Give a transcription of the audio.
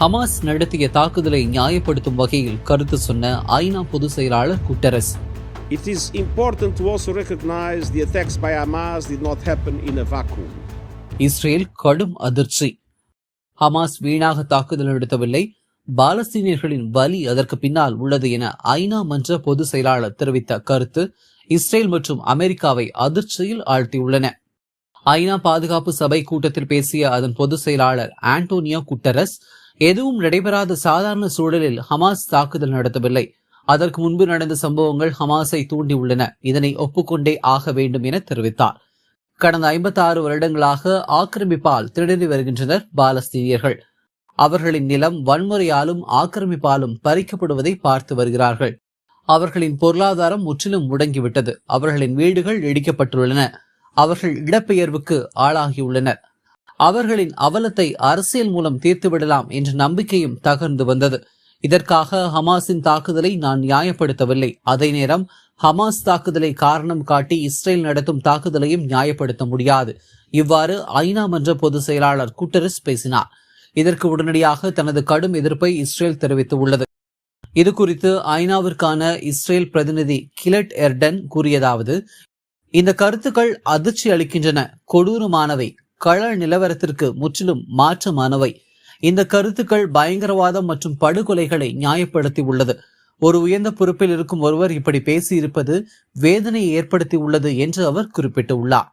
Hamas நடத்திய தாக்குதலை நியாயப்படுத்தும் வகையில் கருத்து சொன்ன ஐநா பொதுச் செயலாளர் Guterres. It is important to also recognize the attacks by Hamas did not happen in a vacuum. Israel கடும் அதிர்ச்சி. ஹமாஸ் வீணாக தாக்குதல் நடத்தவில்லை பாலஸ்தீனியர்களின் வலி அதற்கு பின்னால் உள்ளது என ஐநா மன்ற பொதுச் செயலாளர் தெரிவித்த கருத்து இஸ்ரேல் மற்றும் அமெரிக்காவை அதிர்ச்சியில் ஆழ்த்தியுள்ளன. ஐநா பாதுகாப்பு சபை கூட்டத்தில் பேசிய அதன் பொதுச் செயலாளர் ஆண்டோனியோ குட்டரஸ் எதுவும் நடைபெறாத சாதாரண சூழலில் ஹமாஸ் தாக்குதல் நடத்தவில்லை. அதற்கு முன்பு நடந்த சம்பவங்கள் ஹமாஸை தூண்டியுள்ளன. இதனை ஒப்புக்கொண்டே ஆக வேண்டும் என தெரிவித்தார். கடந்த 56 வருடங்களாக ஆக்கிரமிப்பால் திணறி வருகின்றனர் பாலஸ்தீனியர்கள். அவர்களின் நிலம் வன்முறையாலும் ஆக்கிரமிப்பாலும் பறிக்கப்படுவதை பார்த்து வருகிறார்கள். அவர்களின் பொருளாதாரம் முற்றிலும் முடங்கிவிட்டது. அவர்களின் வீடுகள் இடிக்கப்பட்டுள்ளன. அவர்கள் இடப்பெயர்வுக்கு ஆளாகியுள்ளனர். அவர்களின் அவலத்தை அரசியல் மூலம் தீர்த்துவிடலாம் என்ற நம்பிக்கையும் தகர்ந்து வந்தது. இதற்காக ஹமாஸின் தாக்குதலை நான் நியாயப்படுத்தவில்லை. அதே நேரம் ஹமாஸ் தாக்குதலை காரணம் காட்டி இஸ்ரேல் நடத்தும் தாக்குதலையும் நியாயப்படுத்த முடியாது. இவ்வாறு ஐநா மன்ற பொதுச் செயலாளர் குட்டரஸ் பேசினார். இதற்கு உடனடியாக தனது கடும் எதிர்ப்பை இஸ்ரேல் தெரிவித்துள்ளது. இது குறித்து ஐநாவிற்கான இஸ்ரேல் பிரதிநிதி கிலட் எர்டன் கூறியதாவது இந்த கருத்துக்கள் அதிர்ச்சி அளிக்கின்றன. கொடூரமானவை. கள நிலவரத்திற்கு முற்றிலும் மாற்றமானவை. இந்த கருத்துக்கள் பயங்கரவாதம் மற்றும் படுகொலைகளை நியாயப்படுத்தி உள்ளது. ஒரு உயர்ந்த பொறுப்பில் இருக்கும் ஒருவர் இப்படி பேசியிருப்பது வேதனையை ஏற்படுத்தி உள்ளது என்று அவர் குறிப்பிட்டுள்ளார்.